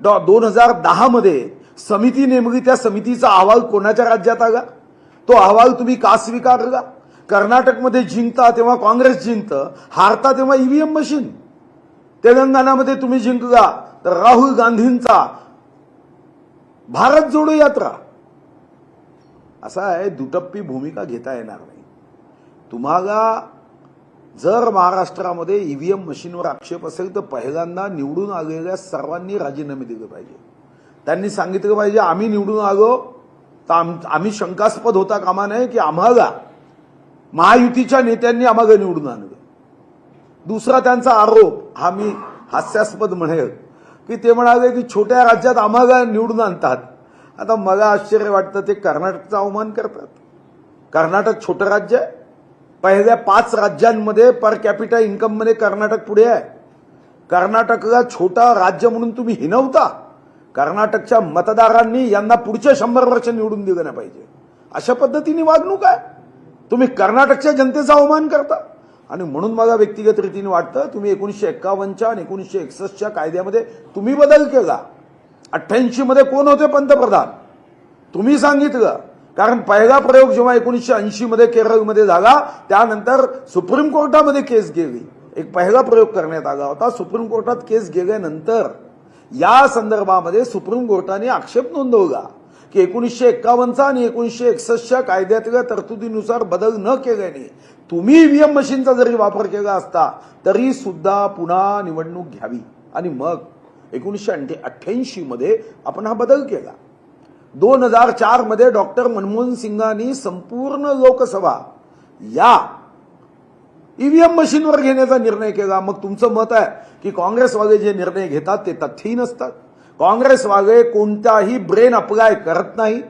डॉ दोन हजार दहामध्ये समिती नेमली त्या समितीचा अहवाल कोणाच्या राज्यात आला? तो अहवाल तुम्ही का स्वीकारला? कर्नाटकमध्ये जिंकता तेव्हा काँग्रेस जिंकतं हारता तेव्हा ईव्हीएम मशीन तेलंगणामध्ये तुम्ही जिंकला तर राहुल गांधींचा भारत जोडो यात्रा. असा आहे दुटप्पी भूमिका घेता येणार नाही. तुम्हाला जर महाराष्ट्रामध्ये ईव्हीएम मशीनवर आक्षेप असेल तर पहिल्यांदा निवडून आलेल्या सर्वांनी राजीनामे दिले पाहिजे. त्यांनी सांगितलं पाहिजे आम्ही निवडून आलो तर आम- आम्ही शंकास्पद होता कामा नये की आम्हाला महायुतीच्या नेत्यांनी आम्हाला निवडून आणलं. दुसरा त्यांचा आरोप हा मी हास्यास्पद म्हणेल की ते म्हणाले की छोट्या राज्यात आम्हाला निवडून आणतात. आता मला आश्चर्य वाटतं ते कर्नाटकचा अवमान करतात. कर्नाटक छोटं राज्य आहे. पहिल्या पाच राज्यांमध्ये पर कॅपिटल इन्कममध्ये कर्नाटक पुढे आहे. कर्नाटकला छोटा राज्य म्हणून तुम्ही हिनवता. कर्नाटकच्या मतदारांनी यांना पुढच्या शंभर वर्ष निवडून दिलं नाही पाहिजे. अशा पद्धतीने वागणूक आहे. तुम्ही कर्नाटकच्या जनतेचा अवमान करता. आणि म्हणून मला व्यक्तिगत रीतीने वाटतं तुम्ही एकोणीसशे एक्कावन्नच्या आणि एकोणीसशे एकसष्टच्या कायद्यामध्ये तुम्ही बदल केला. अठ्ठ्याऐंशी मध्ये कोण होते पंतप्रधान? तुम्ही सांगितलं. कारण पहिला प्रयोग जेव्हा एकोणीसशे ऐंशीमध्ये केरळमध्ये झाला त्यानंतर सुप्रीम कोर्टामध्ये केस गेली. एक पहिला प्रयोग करण्यात आला होता सुप्रीम कोर्टात केस गेल्यानंतर. या संदर्भामध्ये सुप्रीम कोर्टाने आक्षेप नोंदवला की एकोणीसशे एक्कावन्नचा आणि एकोणीसशे एकसष्टच्या कायद्यातल्या तरतुदीनुसार बदल न केल्याने तुम्ही ईव्हीएम मशीनचा जरी वापर केला असता तरी सुद्धा पुन्हा निवडणूक घ्यावी. आणि मग एकोणीसशे अठ्ठ्याऐंशी मध्ये आपण हा बदल केला. दोन हजार चारमध्ये डॉक्टर मनमोहन सिंगांनी संपूर्ण लोकसभा या ईव्हीएम मशीनवर घेण्याचा निर्णय केला. मग तुमचं मत आहे की काँग्रेसवाले जे निर्णय घेतात ते तथ्यही नसतात काँग्रेसवाले कोणताही ब्रेन अप्लाय करत नाही.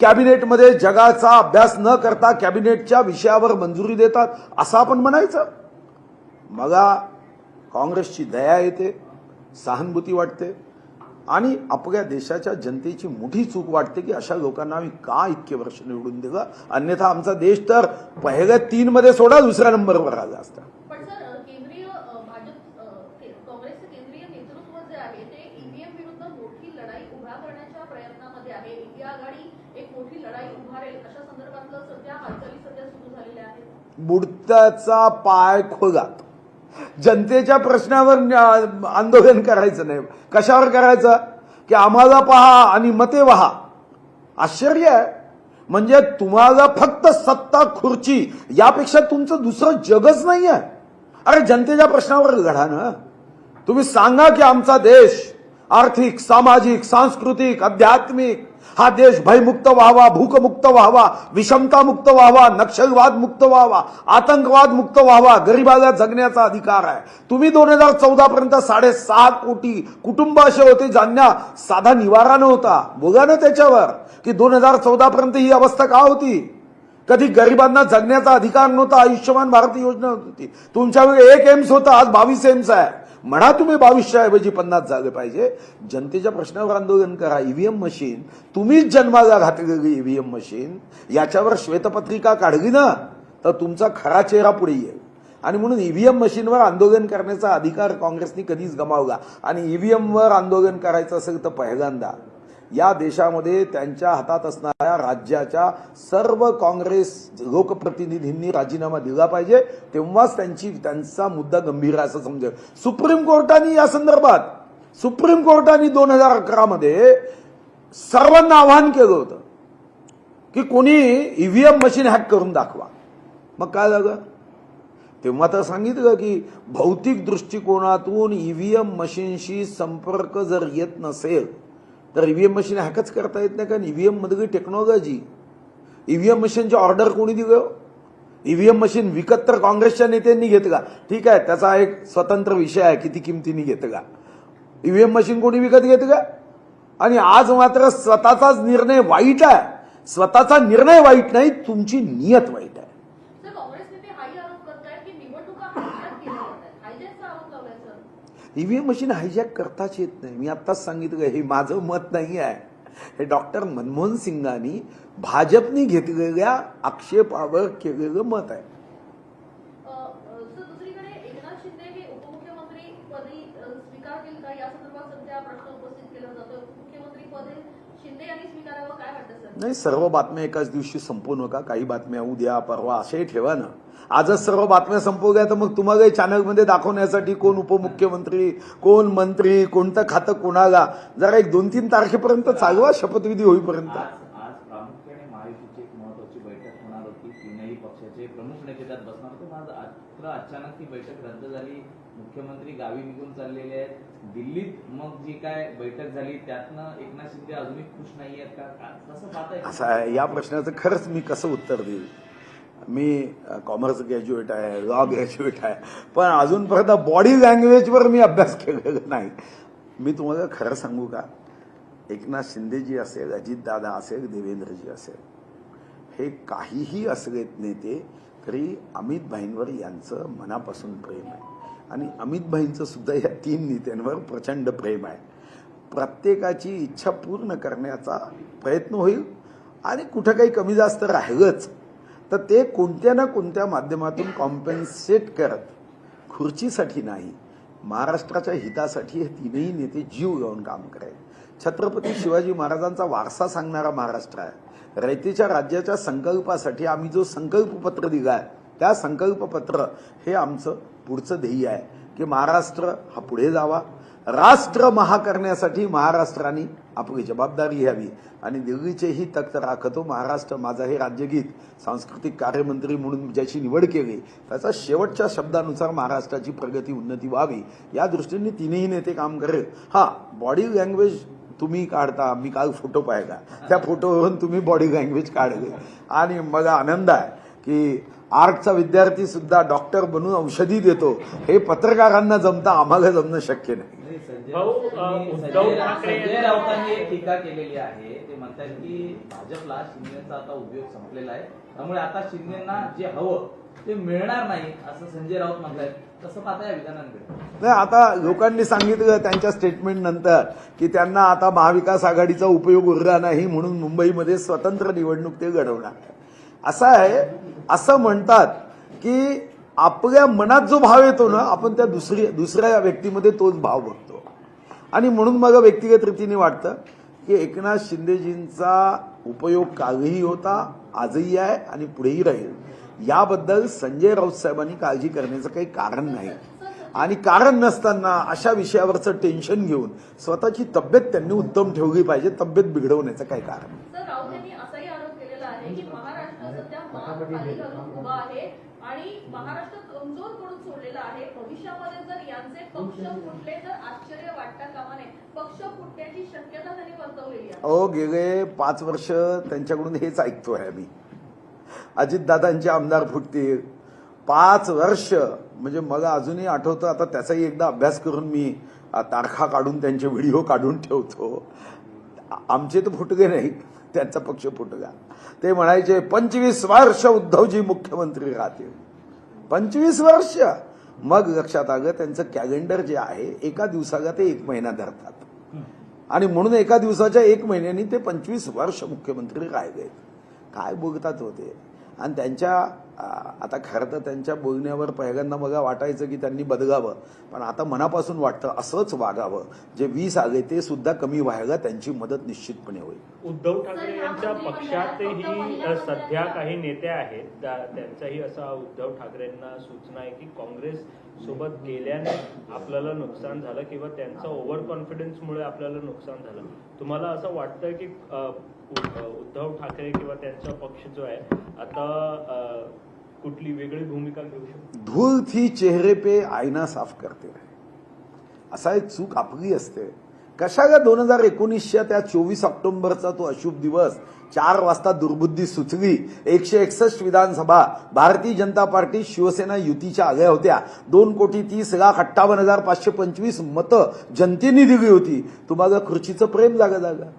कॅबिनेटमध्ये जगाचा अभ्यास न करता कॅबिनेटच्या विषयावर मंजुरी देतात असं आपण म्हणायचं. मला काँग्रेसची दया येते सहानुभूती वाटते. आणि आपल्या देशाच्या जनतेची मोठी चूक वाटते की अशा लोकांना आम्ही का इतके वर्ष निवडून दिलं? अन्यथा आमचा देश तर पहिल्या तीन मध्ये सोडा दुसऱ्या नंबरवर आला असता. बुडत्याचा पाय खोगात जनतेच्या प्रश्नावर न्या- आंदोलन करायचं नाही. कशावर करायचं? की आम्हाला पहा आणि मते वहा. आश्चर्य आहे. म्हणजे तुम्हाला फक्त सत्ता खुर्ची यापेक्षा तुमचं दुसरं जगच नाही आहे अरे जनतेच्या प्रश्नावर लढा ना. तुम्ही सांगा की आमचा देश आर्थिक सामाजिक सांस्कृतिक आध्यात्मिक हा देश भयमुक्त व्हावा भूकमुक्त व्हावा विषमता मुक्त व्हावा नक्षलवाद मुक्त व्हावा आतंकवाद मुक्त व्हावा गरिबाला जगण्याचा अधिकार आहे. तुम्ही दोन हजार चौदा पर्यंत साडेसहा कोटी कुटुंब असे होते ज्यांना साधा निवारा नव्हता. बघा ना त्याच्यावर की दोन हजार चौदा पर्यंत ही अवस्था का होती? कधी गरिबांना जगण्याचा अधिकार नव्हता आयुष्यमान भारत योजना होती. तुमच्याकडे एक एम्स होता आज बावीस एम्स आहे. म्हणा तुम्ही बावीसच्या ऐवजी पन्नास झाले पाहिजे. जनतेच्या प्रश्नावर आंदोलन करा. ईव्हीएम मशीन तुम्हीच जन्माला घातलेली ईव्हीएम मशीन याच्यावर श्वेतपत्रिका काढली ना तर तुमचा खरा चेहरा पुढे येईल. आणि म्हणून ईव्हीएम मशीनवर आंदोलन करण्याचा अधिकार काँग्रेसने कधीच गमावला. आणि ईव्हीएमवर आंदोलन करायचं असेल तर पहिल्यांदा या देशामध्ये त्यांच्या हातात असणाऱ्या राज्याच्या सर्व काँग्रेस लोकप्रतिनिधींनी राजीनामा दिला पाहिजे. तेव्हाच त्यांची त्यांचा मुद्दा गंभीर आहे असं समजेल. सुप्रीम कोर्टाने या संदर्भात सुप्रीम कोर्टाने दोन हजार अकरामध्ये सर्वांना आवाहन केलं होतं की कोणी ईव्हीएम मशीन हॅक करून दाखवा. मग काय झालं? तेव्हा तर सांगितलं की भौतिक दृष्टिकोनातून ईव्हीएम मशीनशी संपर्क जर येत नसेल तर ई व्ही एम मशीन हॅकच करता येत नाही कारण ईव्हीएम मधली टेक्नॉलॉजी ई व्ही एम मशीनची ऑर्डर कोणी दिलं ईव्हीएम मशीन विकत तर काँग्रेसच्या नेत्यांनी घेतला ठीक आहे त्याचा एक स्वतंत्र विषय आहे किती किमतीने व्ही एम मशीन कोणी विकत घेतलं आणि आज मात्र स्वतःचाच निर्णय वाईट आहे. स्वतःचा निर्णय वाईट नाही तुमची नियत वाईट आहे सर काँग्रेस नेते हाही आरोप करतायत की निवडणुका हायजॅक केल्या जात आहेत हायजॅकचा आरोप लावलाय सर ईव्हीएम मशीन हायजॅक करताच येत नाही. मी आत्ताच सांगितलं हे माझं मत नाही आहे. हे डॉक्टर मनमोहन सिंगांनी भाजपनी घेतलेल्या आक्षेपावर केलेलं मत आहे अ, अ, सर दुसरीकडे एकनाथ शिंदे हे उपमुख्यमंत्री पदी अ, स्वीकारतील का या संदर्भात सध्या प्रश्न उपस्थित केला शिंदे यांनी स्वीकारावं काय वाटतं सर नाही सर्व बातम्या एकाच दिवशी संपू नका काही बातम्या उद्या परवा असेही ठेवा ना. आजच सर्व बातम्या संपवल्या तर मग तुम्हाला चॅनलमध्ये दाखवण्यासाठी कोण उपमुख्यमंत्री कोण मंत्री कोणतं खातं कोणाला? जरा एक दोन तीन तारखेपर्यंत चालवा शपथविधी होईपर्यंत. अचानक ती बैठक रद्द झाली. मुख्यमंत्री गावी निघून चाललेले आहेत. दिल्लीत मग जी काय बैठक झाली त्यातनं एकनाथ शिंदे अजूनही खुश नाही आहेत का? कसं पाहताय असं आहे या प्रश्नाचं खरंच मी कसं उत्तर देईल? मी कॉमर्स ग्रॅज्युएट आहे लॉ ग्रॅज्युएट आहे पण अजूनपर्यंत बॉडी लँग्वेजवर मी अभ्यास केलेला नाही. मी तुम्हाला खरं सांगू का? एकनाथ शिंदेजी असेल अजितदादा असेल देवेंद्रजी असेल हे काहीही असलेत नेते तरी अमित भाईंवर यांचं मनापासून प्रेम आहे. आणि अमितभाईंचं सुद्धा या तीन नेत्यांवर प्रचंड प्रेम आहे. प्रत्येकाची इच्छा पूर्ण करण्याचा प्रयत्न होईल आणि कुठं काही कमी जास्त राहिलंच तर ते कोणत्या ना कोणत्या माध्यमातून कॉम्पेन्सेट करत. खुर्चीसाठी नाही महाराष्ट्राच्या हितासाठी हे तीनही नेते जीव लावून काम करेल. छत्रपती शिवाजी महाराजांचा वारसा सांगणारा महाराष्ट्र आहे. रयतेच्या राज्याच्या संकल्पासाठी आम्ही जो संकल्पपत्र दिला आहे त्या संकल्पपत्र हे आमचं पुढचं ध्येय आहे की महाराष्ट्र हा पुढे जावा. राष्ट्र महा करण्यासाठी महाराष्ट्राने आपली जबाबदारी घ्यावी आणि दिल्लीचेही तख्त राखतो. महाराष्ट्र माझा हे राज्यगीत सांस्कृतिक कार्यमंत्री म्हणून ज्याची निवड केली त्याचा शेवटच्या शब्दानुसार महाराष्ट्राची प्रगती उन्नती व्हावी. या दृष्टीने तीनही नेते काम करेल. हा बॉडी लँग्वेज तुम्ही काढता मी काल फोटो पाहिला. त्या फोटोवरून तुम्ही बॉडी लँग्वेज काढले. आणि मला आनंद आहे की आर्टचा विद्यार्थी सुद्धा डॉक्टर बनून औषधी देतो. हे पत्रकारांना जमता आम्हाला जमणं शक्य नाही. संजय राऊतांनी- एक टीका केलेली आहे. ते म्हणतात की भाजपला शिंदेचा आता उपयोग संपलेला आहे. त्यामुळे आता शिंदेना जे हवं ते मिळणार नाही असं संजय राऊत म्हणतायत कसं पाहता या विधानांकडे. नाही आता लोकांनी सांगितलं त्यांच्या स्टेटमेंट नंतर की त्यांना आता महाविकास आघाडीचा उपयोग उरला नाही म्हणून मुंबईमध्ये स्वतंत्र निवडणूक ते घडवणार. असं आहे असं म्हणतात की आपल्या मनात जो भाव येतो ना आपण त्या दुसरी दुसऱ्या व्यक्तीमध्ये तोच भाव बघतो. आणि म्हणून मला व्यक्तिगत रीतीने वाटतं की एकनाथ शिंदेजींचा उपयोग कालही होता आजही आहे आणि पुढेही राहील. याबद्दल संजय राऊत साहेबांनी काळजी करण्याचं काही कारण नाही. आणि कारण नसताना अशा विषयावरचं टेन्शन घेऊन स्वतःची तब्येत त्यांनी उत्तम ठेवली पाहिजे तब्येत बिघडवण्याचं काही कारण नाही सर राऊत यांनी असाही आरोप केलेला आहे की महाराष्ट्र सध्या मान खाली घालून उभा आहे. आणि महाराष्ट्र कमजोर पडून सोडलेला आहे. भविष्यामध्ये जर यांचे पक्ष फुटले तर आश्चर्य वाटता कामा नये पक्ष फुटण्याची शक्यता त्यांनी वर्तवलेली आहे. अहो गेले पाच वर्ष त्यांच्याकडून हेच ऐकतोय आम्ही. अजितदादांचे आमदार फुटतील. पाच वर्ष म्हणजे मला अजूनही आठवतं आता त्याचाही एकदा अभ्यास करून मी तारखा काढून त्यांचे व्हिडिओ काढून ठेवतो. आमचे तर फुटले नाही त्यांचा पक्ष फुटला ते म्हणायचे पंचवीस वर्ष उद्धवजी मुख्यमंत्री राहतील. पंचवीस वर्ष. मग लक्षात आलं त्यांचं कॅलेंडर जे आहे एका दिवसाला ते एक महिना धरतात. आणि म्हणून एका दिवसाच्या एक महिन्यानी ते पंचवीस वर्ष मुख्यमंत्री राहिले. काय बोलतात होते आणि त्यांच्या आता खरं तर त्यांच्या बोलण्यावर पहिल्यांदा मला वाटायचं की त्यांनी बदलावं पण आता मनापासून वाटतं असंच वागावं. जे वीस आले ते सुद्धा कमी व्हायला त्यांची मदत निश्चितपणे होईल. उद्धव ठाकरे यांच्या पक्षातही सध्या काही नेते आहेत. त्या- त्यांचाही असा उद्धव ठाकरेंना सूचना आहे की काँग्रेस सोबत गेल्याने आपल्याला नुकसान झालं किंवा त्यांचा ओव्हर कॉन्फिडन्समुळे आपल्याला नुकसान झालं. तुम्हाला असं वाटतं की उद्धव ठाकरे किंवा त्यांचा पक्ष जो आहे आता कुठली वेगळी भूमिका घेऊ शकतो? धूल थी चेहरे पे आयना साफ करते असा एक चूक आपली असते. कशाला दोन हजार एकोणीसच्या त्या चोवीस ऑक्टोबरचा तो अशुभ दिवस? चार वाजता दुर्बुद्धी सुचली. एकशे एकसष्ट विधानसभा भारतीय जनता पार्टी शिवसेना युतीच्या आल्या होत्या. दोन कोटी तीस लाख अठ्ठावन्न हजार पाचशे पंचवीस मतं जनतेने दिली होती. तुम्हाला खुर्चीचं प्रेम जागा जागा.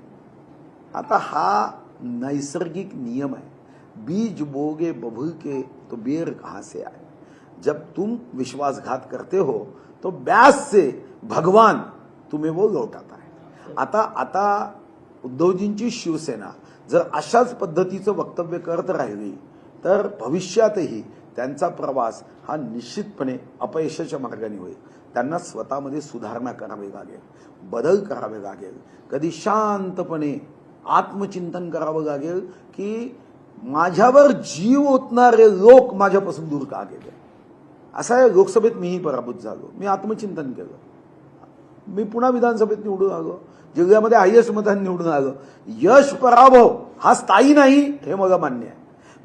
आता हा नैसर्गिक नियम आहे. बीज बोगे बभू के तो बेर कहां से आए? जब तुम विश्वासघात करते हो तो ब्यास से भगवान तुम्हें वो लौटाता है। आता आता उद्धवजींची शिवसेना जर अशाच पद्धतीचं वक्तव्य करत राहिली तर भविष्यातही त्यांचा प्रवास हा निश्चितपणे अपयशाच्या मार्गाने होईल. त्यांना स्वतःमध्ये सुधारणा करावी लागेल बदल करावे लागेल. कधी शांतपणे आत्मचिंतन करावं लागेल की माझ्यावर जीव ओतणारे लोक माझ्यापासून दूर का गेले? असा या लोकसभेत मीही पराभूत झालो. मी आत्मचिंतन केलं. मी पुन्हा विधानसभेत निवडून आलो. जिल्ह्यामध्ये हायएस्ट मतांनी निवडून आलो. यश पराभव हा स्थायी नाही हे मला मान्य आहे.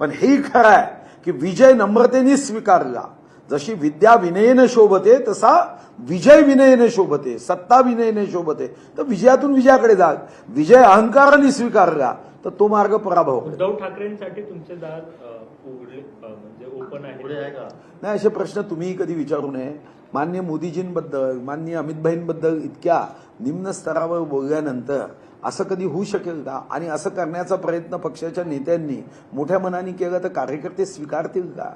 पण हेही खरं आहे की विजय नम्रतेने स्वीकारला. जशी विद्या विनयेने शोभते तसा विजय विनयेने शोभते सत्ता विनयेने शोभते. तर विजयातून विजयाकडे जा. विजय अहंकाराने स्वीकारला. तर तो मार्ग पराभव. उद्धव ठाकरेंसाठी तुमचे दार उघडले म्हणजे ओपन आहे नाही असे प्रश्न तुम्हीही कधी विचारू नये. मान्य मोदीजींबद्दल मान्य अमितभाईंबद्दल इतक्या निम्न स्तरावर बोलल्यानंतर असं कधी होऊ शकेल का? आणि असं करण्याचा प्रयत्न पक्षाच्या नेत्यांनी मोठ्या मनाने केला तर कार्यकर्ते स्वीकारतील का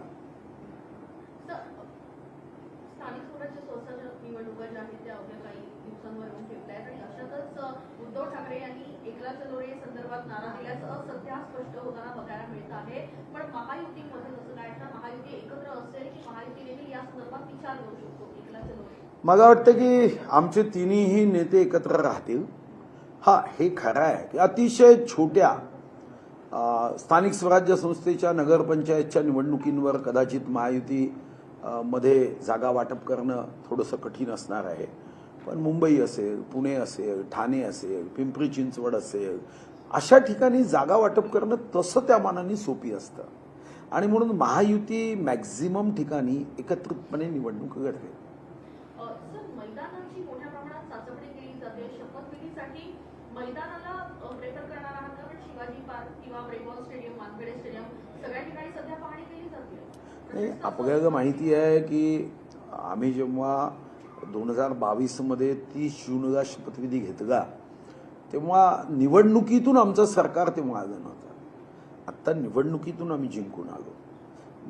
तर स्थानिक स्वराज्य संस्थांच्या निवडणुका ज्या आहेत त्या अवघ्या काही दिवसांवर येऊन ठेवल्या आहेत आणि अशातच अ, उद्धव ठाकरे यांनी एकला चलोरे संदर्भात नारा दिल्याचं सध्या स्पष्ट होताना बघायला मिळत आहे पण महायुतीमध्ये कसं काय तर महायुती एकत्र असेल की महायुती देखील या संदर्भात विचार करू शकतो एकला चलोरे मला वाटतं की आमचे तिन्हीही नेते एकत्र राहतील. हा हे खरं आहे. की अतिशय छोट्या स्थानिक स्वराज्य संस्थेच्या नगरपंचायतच्या निवडणुकींवर कदाचित महायुती मध्ये जागा वाटप करणं थोडंसं कठीण असणार आहे. पण मुंबई असेल पुणे असेल ठाणे असेल पिंपरी चिंचवड असेल अशा ठिकाणी जागा वाटप करणं तसं त्या मानाने सोपी असतं. आणि म्हणून महायुती मॅक्झिमम ठिकाणी एकत्रितपणे निवडणूक घडते अ, सर मैदानाची मोठ्या प्रमाणात चाचपणी केली जाते शपथविधीसाठी मैदानाला प्रेफर करणार आहात का पण शिवाजी पार्क किंवा ब्रेबॉल स्टेडियम वानखेडे स्टेडियम सगळ्या ठिकाणी सध्या पाहणी केली जाते. नाही आपल्याला माहिती आहे की आम्ही जेव्हा दोन हजार बावीसमध्ये तीस जूनला शपथविधी घेतला तेव्हा निवडणुकीतून आमचं सरकार तेव्हा आलं नव्हतं. आत्ता निवडणुकीतून आम्ही जिंकून आलो.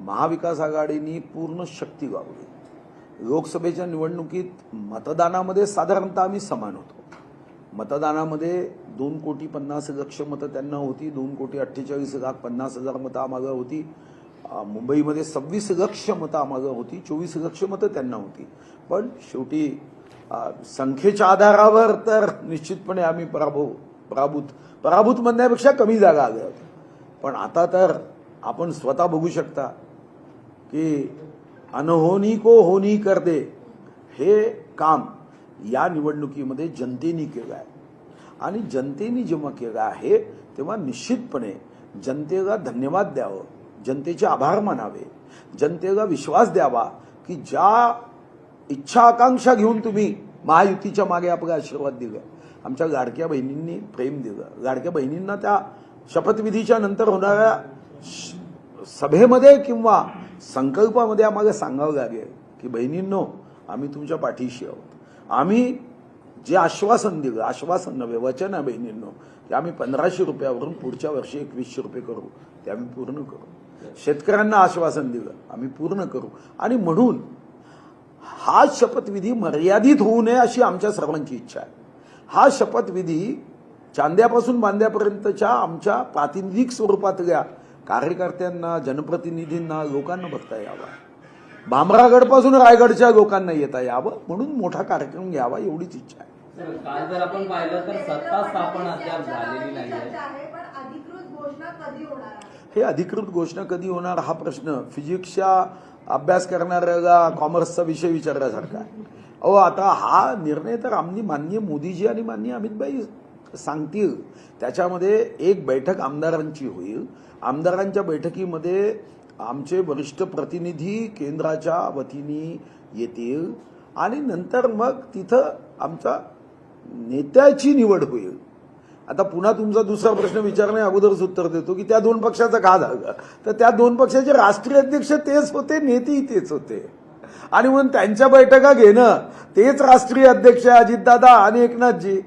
महाविकास आघाडीनी पूर्ण शक्ती गावली लोकसभेच्या निवडणुकीत मतदानामध्ये साधारणतः आम्ही समान होतो. मतदानामध्ये दोन कोटी पन्नास लक्ष मतं त्यांना होती दोन कोटी अठ्ठेचाळीस लाख पन्नास हजार मतं आम्हाला होती. मुंबईमध्ये सव्वीस लक्ष मतं आम्हाला होती चोवीस लक्ष मतं त्यांना होती. पण शेवटी संख्येच्या आधारावर तर निश्चितपणे आम्ही पराभव पराभूत पराभूत म्हणण्यापेक्षा कमी जागा आल्या होत्या. पण आता तर आपण स्वतः बघू शकता की अनहोनी को होनी कर दे हे काम या निवडणुकीमध्ये जनतेने केलं आहे. आणि जनतेने जेव्हा केलं आहे तेव्हा निश्चितपणे जनतेला धन्यवाद द्यावं जनतेचे आभार मानावे जनतेला विश्वास द्यावा की ज्या इच्छा आकांक्षा घेऊन तुम्ही महायुतीच्या मागे आपला आशीर्वाद दिला. आमच्या लाडक्या बहिणींनी प्रेम दिलं. लाडक्या बहिणींना त्या शपथविधीच्या नंतर होणाऱ्या श- सभेमध्ये किंवा संकल्पामध्ये आम्हाला सांगावं लागेल की बहिणींनो आम्ही तुमच्या पाठीशी आहोत. आम्ही जे आश्वासन दिलं आश्वासन नव्हे वचन आहे बहिणींनो की आम्ही पंधराशे रुपयावरून पुढच्या वर्षी एकवीसशे रुपये करू. ते आम्ही पूर्ण करू. शेतकऱ्यांना आश्वासन दिलं आम्ही पूर्ण करू. आणि म्हणून हा शपथविधी मर्यादित होऊ नये अशी आमच्या सर्वांची इच्छा आहे. हा शपथविधी चांद्यापासून बांद्यापर्यंतच्या आमच्या प्रातिनिधिक स्वरूपातल्या कार्यकर्त्यांना जनप्रतिनिधींना लोकांना बघता यावा. भामरागडपासून रायगडच्या लोकांना येता यावं म्हणून मोठा कार्यक्रम घ्यावा एवढीच इच्छा आहे. काल जर आपण पाहिलं तर सत्ता स्थापन अद्याप झालेली आहे. हे अधिकृत घोषणा कधी होणार हा प्रश्न फिजिक्सच्या अभ्यास करणाऱ्याला कॉमर्सचा विषय विचारण्यासारखा आहे. अहो आता हा निर्णय तर आम्ही माननीय मोदीजी आणि माननीय अमितभाई सांगतील. त्याच्यामध्ये एक बैठक आमदारांची होईल. आमदारांच्या बैठकीमध्ये आमचे वरिष्ठ प्रतिनिधी केंद्राच्या वतीने येतील आणि नंतर मग तिथं आमच्या नेत्याची निवड होईल. आता पुन्हा तुमचा दुसरा प्रश्न विचारण्या अगोदरच उत्तर देतो की त्या दोन पक्षाचं का झालं? तर त्या दोन पक्षाचे राष्ट्रीय अध्यक्ष तेच होते नेतेही तेच होते. आणि म्हणून त्यांच्या बैठका घेणं तेच राष्ट्रीय अध्यक्ष अजितदादा आणि एकनाथजी.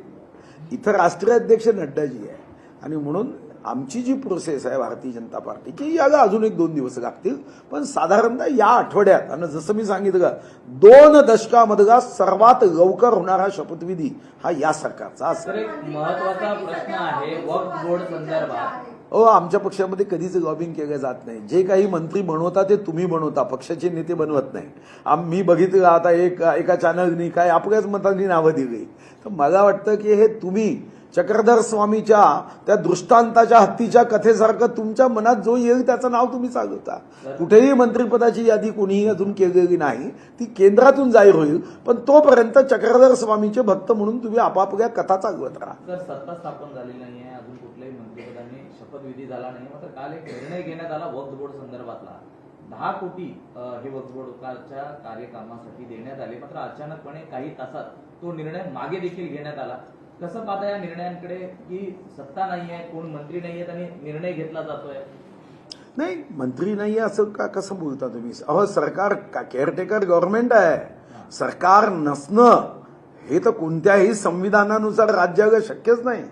इथं राष्ट्रीय अध्यक्ष नड्डाजी आहे. आणि म्हणून आमची जी प्रोसेस आहे भारतीय जनता पार्टीची याला अजून एक दोन दिवस लागतील. पण साधारणतः या आठवड्यात आणि जसं मी सांगितलं दोन दशकामधला सर्वात लवकर होणारा शपथविधी हा या सरकारचा असेल. महत्त्वाचा प्रश्न आहे वक्फ बोर्ड संदर्भात. हो आमच्या पक्षामध्ये कधीच लॉबिंग केलं जात नाही. जे काही मंत्री बनवता ते तुम्ही बनवता पक्षाचे नेते बनवत नाही. आम मी बघितलं आता एक एका चॅनलनी काय आपल्याच मतांनी नावं दिली. तर मला वाटतं की हे तुम्ही चक्रधर स्वामीच्या त्या दृष्टांताच्या हत्तीच्या कथेसारखं तुमच्या मनात जो येईल त्याचं नाव तुम्ही सांगता. कुठेही मंत्रिपदाची यादी कोणीही अजून केलेली नाही. ती केंद्रातून जाहीर होईल. पण तोपर्यंत चक्रधर स्वामीचे भक्त म्हणून तुम्ही आपापल्या कथा चालवत राहा. सत्ता स्थापन झाली नाहीये. अजून कुठल्याही मंत्रिपदाने शपथविधी झाला नाही. मात्र काल एक निर्णय घेण्यात आला वक्फ बोर्ड संदर्भातला. दहा कोटी हे वक्फ बोर्डच्या कार्यक्रमासाठी देण्यात आले. मात्र अचानकपणे काही तासात तो निर्णय मागे देखील घेण्यात आला. कसं पाहता या निर्णयांकडे की सत्ता नाहीये कोण मंत्री नाहीयेत आणि निर्णय घेतला जातोय? नाही मंत्री नाही असं का कसं बोलता तुम्ही? अहो सरकार केअरटेकर गव्हर्नमेंट आहे? सरकार नसणं हे तर कोणत्याही संविधानानुसार राज्याला शक्यच नाही.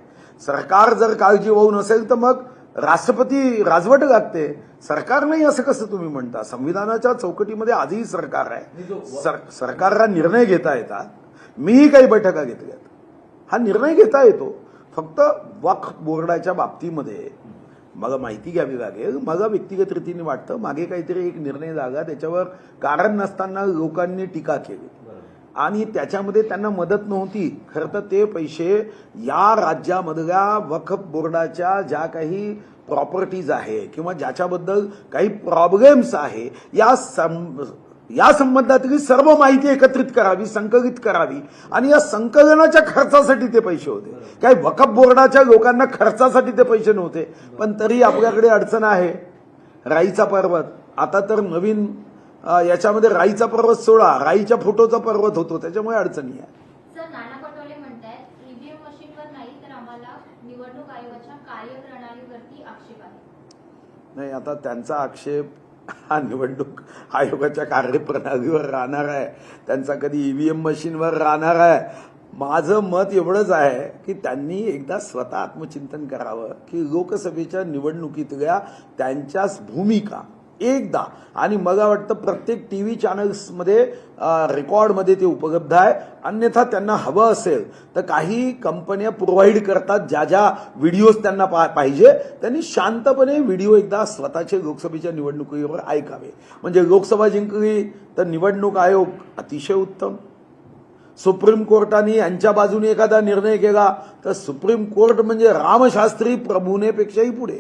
सरकार जर काळजीवाहू नसेल तर मग राष्ट्रपती राजवट लागते सरकार नाही असं कसं तुम्ही म्हणता? संविधानाच्या चौकटीमध्ये आधीही सरकार आहे. सर सरकारला निर्णय घेता येतात. मीही काही बैठका घेतल्यात हा निर्णय घेता येतो. फक्त वक्फ बोर्डाच्या बाबतीमध्ये मला माहिती घ्यावी लागेल. मला व्यक्तिगत रीतीने वाटतं मागे काहीतरी एक निर्णय जागा त्याच्यावर कारण नसताना लोकांनी टीका केली. आणि त्याच्यामध्ये त्यांना मदत नव्हती. खरं तर ते पैसे या राज्यामधल्या वक्फ बोर्डाच्या ज्या काही प्रॉपर्टीज आहे किंवा ज्याच्याबद्दल काही प्रॉब्लेम्स आहे या सम या संबंधातली सर्व माहिती एकत्रित करावी संकलित करावी. आणि या संकलनाच्या खर्चासाठी ते पैसे होते. काही वकफ बोर्डाच्या लोकांना खर्चासाठी ते पैसे नव्हते. पण तरी आपल्याकडे अडचण आहे. राईचा पर्वत. आता तर नवीन याच्यामध्ये राईचा पर्वत सोडा. राईच्या फोटोचा पर्वत होतो. त्याच्यामुळे अडचणी आहे. नाही आता त्यांचा आक्षेप हा निवडणूक आयोगाच्या कार्यप्रणालीवर राहणार आहे. त्यांचा कधी ईव्हीएम मशीनवर राहणार आहे. माझं मत एवढंच आहे की त्यांनी एकदा स्वतः आत्मचिंतन करावं की लोकसभेच्या निवडणुकीतल्या त्यांच्याच भूमिका एकदा. आणि मला वाटतं प्रत्येक टी व्ही चॅनल्समध्ये रेकॉर्डमध्ये ते उपलब्ध आहे. अन्यथा त्यांना हवं असेल तर काही कंपन्या प्रोव्हाइड करतात ज्या ज्या व्हिडिओज त्यांना पा पाहिजे. त्यांनी शांतपणे व्हिडिओ एकदा स्वतःचे लोकसभेच्या निवडणुकीवर ऐकावे. म्हणजे लोकसभा जिंकली तर निवडणूक आयोग अतिशय उत्तम. सुप्रीम कोर्टाने यांच्या बाजूने एखादा निर्णय केला तर सुप्रीम कोर्ट म्हणजे रामशास्त्री प्रभूनेपेक्षाही पुढे.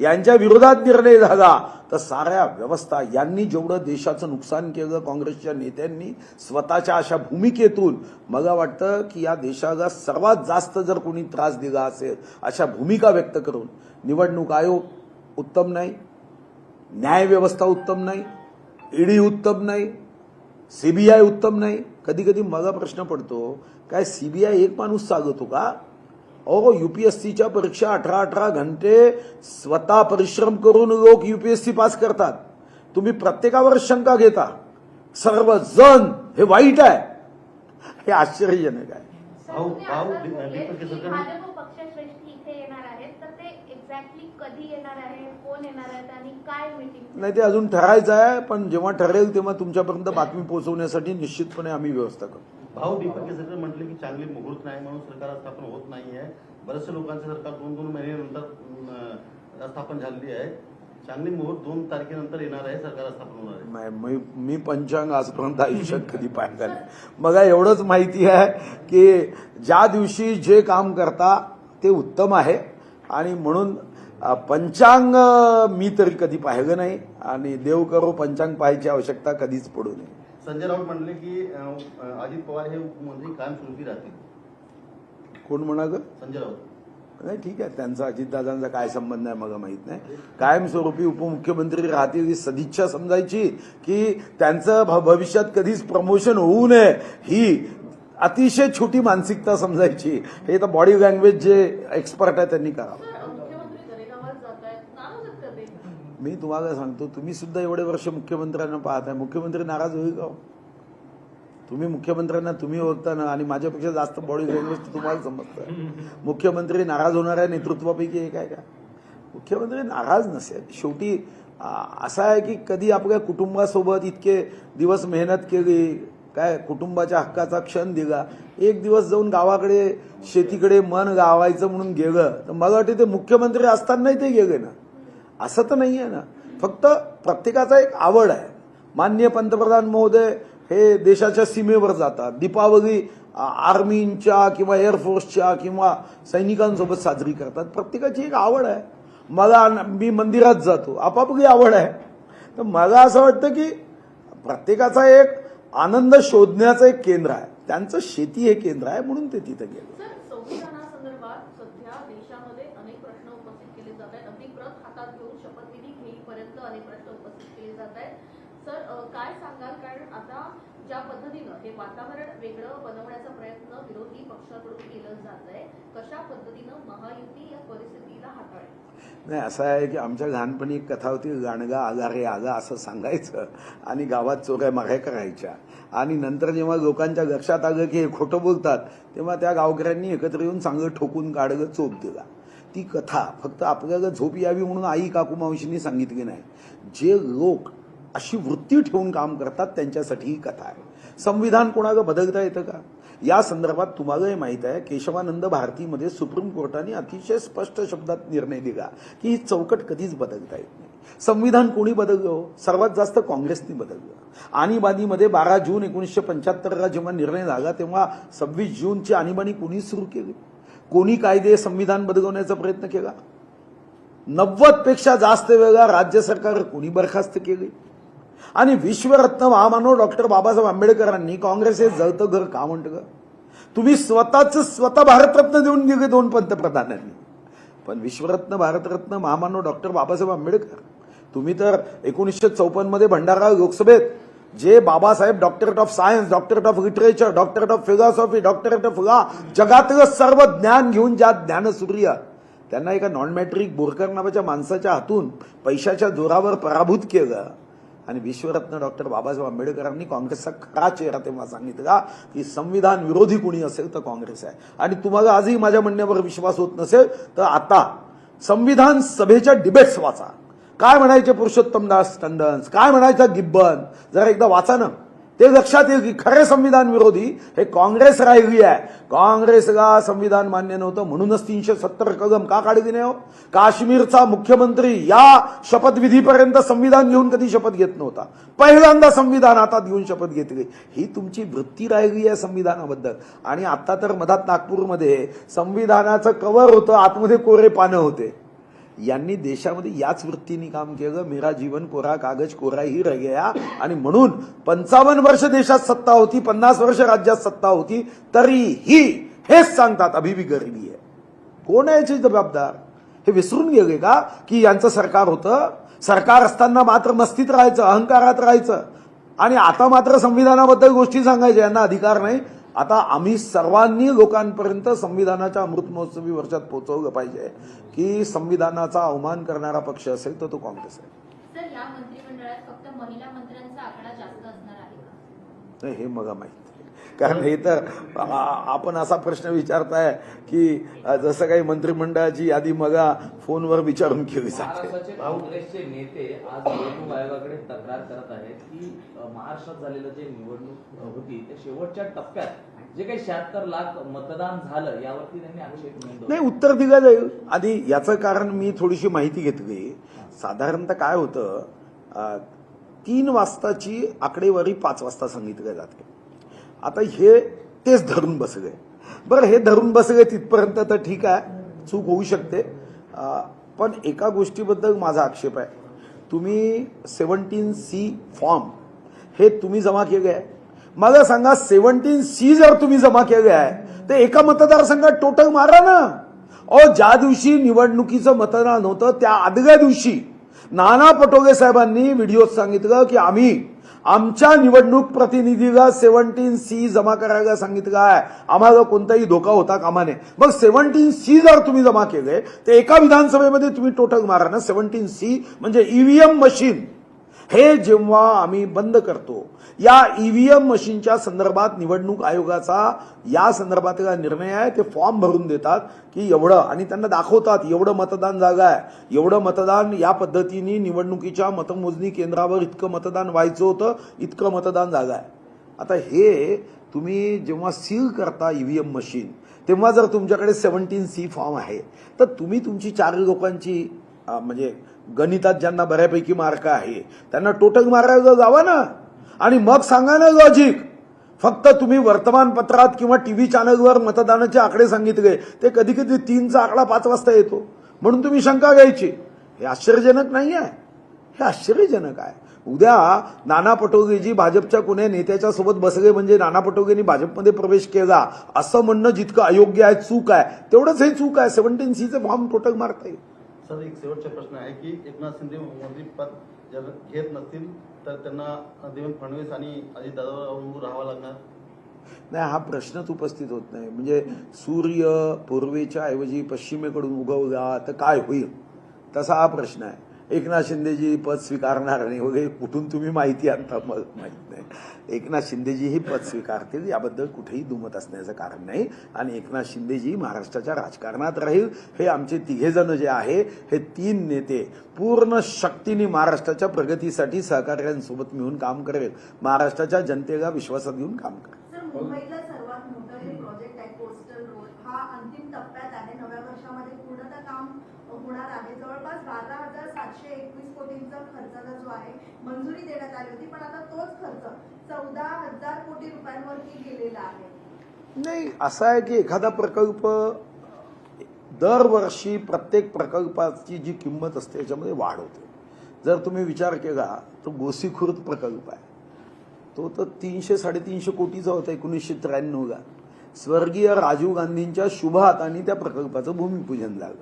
यांच्या विरोधात निर्णय झाला तर साऱ्या व्यवस्था यांनी जेवढं देशाचं नुकसान केलं काँग्रेसच्या नेत्यांनी स्वतःच्या अशा भूमिकेतून मला वाटतं की या देशाला सर्वात जास्त जर कोणी त्रास दिला असेल अशा भूमिका व्यक्त करून निवडणूक आयोग उत्तम नाही न्यायव्यवस्था उत्तम नाही ईडी उत्तम नाही सीबीआय उत्तम नाही. कधी कधी मला प्रश्न पडतो काय सीबीआय एक माणूस चालवतो का? अहो युपीएससीच्या परीक्षा अठरा अठरा घंटे स्वतः परिश्रम करून लोक युपीएससी पास करतात. तुम्ही प्रत्येकावर शंका घेता. सर्वजण हे वाईट आहे. हे आश्चर्यजनक आहे. सर, भाऊ- तुम्ही भाऊ, आता दीप- बोलले दीपक की केसरकर- भाजप पक्षश्रेष्ठी इथे येणार आहेत तर ते एक्झॅक्टली कधी येणार आहे कोण येणार आहेत आणि काय मीटिंग नाही ते अजून ठरायचं आहे पण जेव्हा ठरेल तेव्हा तुमच्यापर्यंत बातमी पोहोचवण्यासाठी निश्चितपणे आम्ही व्यवस्था करू भाऊ दीपक केसरकर म्हटले की चांगली मुहूर्त नाही म्हणून सरकार स्थापन होत नाही आहे बरेचसे लोकांचे सरकार दोन दोन महिन्यानंतर स्थापन झालेली आहे. चांगली मुहूर्त दोन तारखेनंतर येणार आहे सरकार स्थापन होणार आहे. नाही मी मी पंचांग आजपर्यंत आयुष्यात कधी पाहिलं नाही. मला एवढंच माहिती आहे की ज्या दिवशी जे काम करता ते उत्तम आहे. आणि म्हणून पंचांग मी तरी कधी पाहिलं नाही. आणि देव करो पंचांग पाहायची आवश्यकता कधीच पडू नये. संजय राऊत म्हणले की अजित पवार हे उपमुख्यमंत्री कायमस्वरूपी राहतील. कोण म्हणालं संजय राऊत. नाही ठीक आहे. त्यांचा अजितदादांचा काय संबंध आहे मला माहीत नाही. कायमस्वरूपी उपमुख्यमंत्री राहतील ही सदिच्छा समजायची की त्यांचं भविष्यात कधीच प्रमोशन होऊ नये ही अतिशय छोटी मानसिकता समजायची. हे तर बॉडी लँग्वेज जे एक्सपर्ट आहे त्यांनी करावं सर, मुख्यमंत्री दरेगावात जात आहेत नाराज आहेत का ते मी तुम्हाला सांगतो तुम्ही सुद्धा एवढे वर्ष मुख्यमंत्र्यांना पाहताय. मुख्यमंत्री नाराज होईल का हो? तुम्ही मुख्यमंत्र्यांना तुम्ही ओळखता ना आणि माझ्यापेक्षा जास्त बॉडी लँग्वेज तर तुम्हाला समजतं मुख्यमंत्री नाराज होणाऱ्या नेतृत्वापैकी एक आहे का? मुख्यमंत्री नाराज नसेल. शेवटी असं आहे की कधी आपल्या कुटुंबासोबत इतके दिवस मेहनत केली काय कुटुंबाच्या हक्काचा क्षण दिला एक दिवस जाऊन गावाकडे शेतीकडे मन गावायचं म्हणून गेलं तर मला वाटतं ते मुख्यमंत्री असतानाही ते गेले ना. असं तर नाही आहे ना. फक्त प्रत्येकाचा एक आवड आहे. माननीय पंतप्रधान महोदय हे देशाच्या सीमेवर जातात. दीपावली आर्मींच्या आर्मीच्या किंवा एअरफोर्सच्या किंवा सैनिकांसोबत साजरी करतात. प्रत्येकाची एक आवड आहे. मला मी मंदिरात जातो. आपापली आवड आहे. तर मला असं वाटतं की प्रत्येकाचा एक आनंद शोधण्याचं एक केंद्र आहे. त्यांचं शेती हे केंद्र आहे म्हणून ते तिथं गेले सर संविधानासंदर्भात सध्या देशामध्ये अनेक प्रश्न उपस्थित केले जात आहेत अगदी प्रत हातात घेऊन शपथविधी घेईपर्यंत अनेक प्रश्न उपस्थित केले जात आहेत सर अ, काय सांगाल? कारण आता ज्या पद्धतीनं हे वातावरण वेगळं बनवण्याचा प्रयत्न विरोधी पक्षाकडून केलं जात आहे कशा पद्धतीनं महायुती या परिस्थितीला हाताळेल? नाही असं आहे की आमच्या लहानपणी एक कथा होती गाणगा आगा रे आगा असं सांगायचं. आणि गावात चोऱ्या मागाय करायच्या. आणि नंतर जेव्हा लोकांच्या लक्षात आलं की हे खोटं बोलतात तेव्हा त्या गावकऱ्यांनी एकत्र येऊन चांगलं ठोकून काढलं चोप दिला. ती कथा फक्त आपल्याला झोप यावी म्हणून आई काकू मावशींनी सांगितली नाही. जे लोक अशी वृत्ती ठेवून काम करतात त्यांच्यासाठी ही कथा आहे. संविधान कोणागं बदलता येतं का? या संदर्भात तुम्हालाही माहीत आहे केशवानंद भारतीमध्ये सुप्रीम कोर्टाने अतिशय स्पष्ट शब्दात निर्णय दिला की ही चौकट कधीच बदलता येत नाही. संविधान कोणी बदललं हो? सर्वात जास्त काँग्रेसने बदललं. आणीबाणीमध्ये बारा जून एकोणीसशे पंच्याहत्तरला जेव्हा निर्णय झाला तेव्हा सव्वीस जूनची आणीबाणी कोणी सुरू केली? कोणी कायदे संविधान बदलवण्याचा प्रयत्न केला? नव्वदपेक्षा जास्त वेळा राज्य सरकार कोणी बरखास्त केली? आणि विश्वरत्न महामानव डॉक्टर बाबासाहेब आंबेडकरांनी काँग्रेस हे जळतं घर का म्हणतं तुम्ही स्वतःच स्वतः भारतरत्न देऊन गेले दोन पंतप्रधानांनी. पण विश्वरत्न भारतरत्न महामानव डॉक्टर बाबासाहेब आंबेडकर तुम्ही तर एकोणीसशे चौपन्नमध्ये भंडारा लोकसभेत जे Babasaheb doctorate of science doctorate of literature doctorate of philosophy doctorate of law जगातलं सर्व ज्ञान घेऊन ज्या ज्ञानसूर्य त्यांना एका नॉन मॅट्रिक बोरकर नावाच्या माणसाच्या हातून पैशाच्या जोरावर पराभूत केलं. आणि विश्वरत्न डॉक्टर बाबासाहेब आंबेडकरांनी काँग्रेसचा खरा चेहरा तेव्हा सांगितला की संविधान विरोधी कोणी असेल तर काँग्रेस आहे. आणि तुम्हाला आजही माझ्या म्हणण्यावर विश्वास होत नसेल तर आता संविधान सभेच्या डिबेट्स वाचा. काय म्हणायचे पुरुषोत्तम दास टंडन्स? काय म्हणायचं गिब्बन? जरा एकदा वाचा ना. ते लक्षात येईल की खरे संविधान विरोधी हे काँग्रेस राहिली आहे. काँग्रेसला संविधान मान्य नव्हतं म्हणूनच तीनशे सत्तर कलम का काढली नाही हो? काश्मीरचा मुख्यमंत्री या शपथविधीपर्यंत संविधान घेऊन कधी शपथ घेत नव्हता. पहिल्यांदा संविधान हातात घेऊन शपथ घेतली. ही तुमची वृत्ती राहिली आहे संविधानाबद्दल. आणि आता तर मधात नागपूरमध्ये संविधानाचं कवर होतं आतमध्ये कोरे पानं होते. यांनी देशामध्ये याच वृत्तीने काम केलं. मेरा जीवन कोरा कागज कोरा ही रह गया. आणि म्हणून पंचावन्न वर्ष देशात सत्ता होती पन्नास वर्ष राज्यात सत्ता होती तरीही हेच सांगतात अभिबी गरिबी आहे. कोण आहे याचे जबाबदार? हे विसरून गेले का? की यांचं सरकार होतं? सरकार असताना मात्र मस्तीत राहायचं अहंकारात राहायचं. आणि आता मात्र संविधानाबद्दल गोष्टी सांगायच्या यांना अधिकार नाही. आता आम्ही सर्वांनी लोकांपर्यंत संविधानाच्या अमृत महोत्सवी वर्षात पोहोचवलं पाहिजे की संविधानाचा अवमान करणारा पक्ष असेल तर तो काँग्रेस आहे. हे मला माहीत कारण हे तर आपण असा प्रश्न विचारताय की जसं काही मंत्रिमंडळाची यादी मगा फोनवर विचारून केली जाते. काँग्रेसचे नेते आज निवडणूक आयोगाकडे तक्रार करत आहेत की महाराष्ट्रात झालेलं जे निवडणूक होती त्या शेवटच्या टप्प्यात जे काही शहात्तर लाख मतदान झालं यावरती त्यांनी आक्षेप नाही उत्तर दिलं जाईल. आधी याचं कारण मी थोडीशी माहिती घेतली. साधारणतः काय होतं तीन वाजताची आकडेवारी पाच वाजता सांगितल्या जाते. आता हे तेच धरून बसले. बरं हे धरून बसले तिथपर्यंत तर ठीक आहे चूक होऊ शकते. पण एका गोष्टीबद्दल माझा आक्षेप आहे. तुम्ही सेवन्टीन सी फॉर्म हे तुम्ही जमा केले आहे. मला सांगा सेवन्टीन सी जर तुम्ही जमा केले आहे तर एका मतदारसंघात टोटल मारा ना. अहो ज्या दिवशी निवडणुकीचं मतदान होतं त्या आदल्या दिवशी नाना पटोले साहेबांनी व्हिडिओत सांगितलं की आम्ही आमच्या निवडणूक प्रतिनिधीला सेव्हन्टीन सी जमा करायला सांगितलं आहे. आम्हाला कोणताही धोका होता कामा नये. मग सेव्हन्टीन सी जर तुम्ही जमा केले तर एका विधानसभेमध्ये तुम्ही टोटल मारा ना. सेव्हन्टीन सी म्हणजे ईव्हीएम मशीन हे जेव्हा आम्ही बंद करतो या ईव्हीएम मशीनच्या संदर्भात निवडणूक आयोगाचा या संदर्भातला निर्णय आहे. ते फॉर्म भरून देतात की एवढं आणि त्यांना दाखवतात एवढं मतदान जागा आहे. एवढं मतदान या पद्धतीने निवडणुकीच्या मतमोजणी केंद्रावर इतकं मतदान व्हायचं होतं इतकं मतदान जागा आहे. आता हे तुम्ही जेव्हा सील करता ईव्हीएम मशीन तेव्हा जर तुमच्याकडे सेवन्टीन सी फॉर्म आहे तर तुम्ही तुमची चार लोकांची म्हणजे गणितात ज्यांना बऱ्यापैकी मार्क आहे त्यांना टोटल मारायला जावा ना. आणि मग सांगा ना लॉजिक फक्त तुम्ही वर्तमानपत्रात किंवा टीव्ही चॅनलवर मतदानाचे आकडे सांगितले. ते कधी कधी तीनचा आकडा पाच वाजता येतो. म्हणून तुम्ही शंका घ्यायची. हे आश्चर्यजनक नाही आहे हे आश्चर्यजनक आहे. उद्या नाना पटोलेजी भाजपच्या कुण्या नेत्याच्या सोबत बसले म्हणजे नाना पटोलेंनी भाजपमध्ये प्रवेश केला. असं म्हणणं जितकं अयोग्य आहे चूक आहे. तेवढंच हे चूक आहे. सेव्हन्टीन सीचं फॉर्म टोटल मारता येईल. सर एक शेवटचा प्रश्न आहे की एकनाथ शिंदे मंत्रीपद जर घेत नसतील तर त्यांना देवेंद्र फडणवीस आणि अजितदादावर अवलंबून राहावं लागणार? नाही हा प्रश्नच उपस्थित होत नाही. म्हणजे सूर्य पूर्वेच्या ऐवजी पश्चिमेकडून उगवला तर काय होईल? तसा हा प्रश्न आहे. एकनाथ शिंदेजी पद स्वीकारणार नाही वगैरे कुठून तुम्ही माहिती आणता मग माहीत नाही. एकनाथ शिंदेजी हे पद स्वीकारतील याबद्दल कुठेही दुमत असण्याचं कारण नाही. आणि एकनाथ शिंदेजी महाराष्ट्राच्या राजकारणात राहील. हे आमचे तिघेजण जे आहे हे तीन नेते पूर्ण शक्तीने महाराष्ट्राच्या प्रगतीसाठी सहकार्यांसोबत मिळून काम करेल. महाराष्ट्राच्या जनतेला विश्वासात घेऊन काम करेल सर मुंबईतलं सर्वात मोठं हे प्रोजेक्ट आहे कोस्टल रोड हा अंतिम टप्प्यात आहे नव्या वर्षामध्ये पूर्णतः काम होणार आहे जवळपास बारा चारशे एकवीस कोटींचा खर्चाचा जो आहे मंजुरी देण्यात आली होती पण आता तोच खर्च चौदा हजार कोटी रुपयांवरती गेलेला आहे. नाही असं आहे की एखादा प्रकल्प दरवर्षी प्रत्येक प्रकल्पाची जी किंमत असते याच्यामध्ये वाढ होते. जर तुम्ही विचार केला तर गोसीखुर्द प्रकल्प आहे. तो तर तीनशे साडेतीनशे कोटीचा होता एकोणीसशे त्र्याण्णवला. स्वर्गीय राजीव गांधींच्या शुभ हाताने त्या प्रकल्पाचं भूमिपूजन झालं.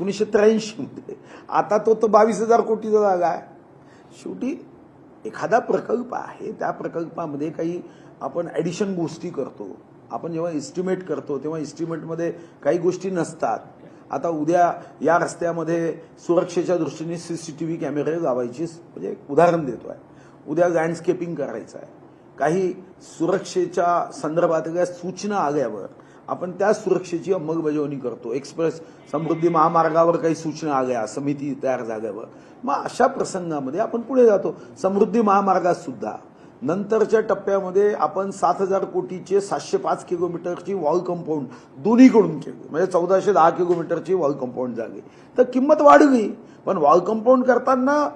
एकोणीसशे त्र्याऐंशीमध्ये आता तो तर बावीस हजार कोटीचा जागा आहे. शेवटी एखादा प्रकल्प आहे त्या प्रकल्पामध्ये काही आपण ॲडिशन गोष्टी करतो. आपण जेव्हा इस्टिमेट करतो तेव्हा इस्टिमेटमध्ये काही गोष्टी नसतात. आता उद्या या रस्त्यामध्ये सुरक्षेच्या दृष्टीने सी सी टी व्ही कॅमेरे लावायची म्हणजे एक उदाहरण देतो आहे. उद्या लँडस्केपिंग करायचं आहे. काही सुरक्षेच्या संदर्भातल्या सूचना आल्यावर आपण त्या सुरक्षेची अंमलबजावणी करतो. एक्सप्रेस समृद्धी महामार्गावर काही सूचना आल्या समिती तयार झाल्यावर. मग अशा प्रसंगामध्ये आपण पुढे जातो. समृद्धी महामार्गात सुद्धा. नंतरच्या टप्प्यामध्ये आपण सात हजार कोटीचे सातशे पाच किलोमीटरची वॉल कंपाऊंड दोन्हीकडून केली. म्हणजे चौदाशे दहा किलोमीटरची वॉल कंपाऊंड झाली. तर किंमत वाढली पण वॉल कंपाऊंड करताना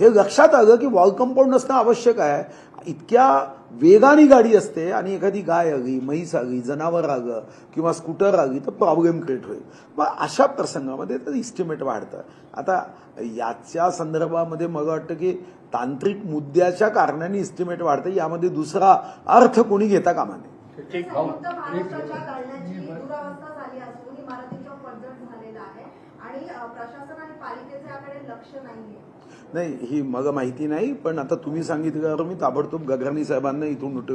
हे लक्षात आलं की वॉल कंपाऊंड असणं आवश्यक आहे. इतक्या वेगाने गाडी असते आणि एखादी गाय आली म्हैस आली जनावर आलं किंवा स्कूटर आली तर प्रॉब्लेम क्रिएट होईल. मग अशा प्रसंगामध्ये तर इस्टिमेट वाढतं. आता याच्या संदर्भामध्ये मला वाटतं की तांत्रिक मुद्द्याच्या कारणाने इस्टिमेट वाढतं. यामध्ये दुसरा अर्थ कोणी घेता कामा नये. आहे. आणि प्रशासन आणि पालिकेचे याकडे लक्ष नाहीये. नाही ही मला माहिती नाही पण आता तुम्ही सांगितल्यावर मी ताबडतोब गगराणी साहेबांना इथून उठ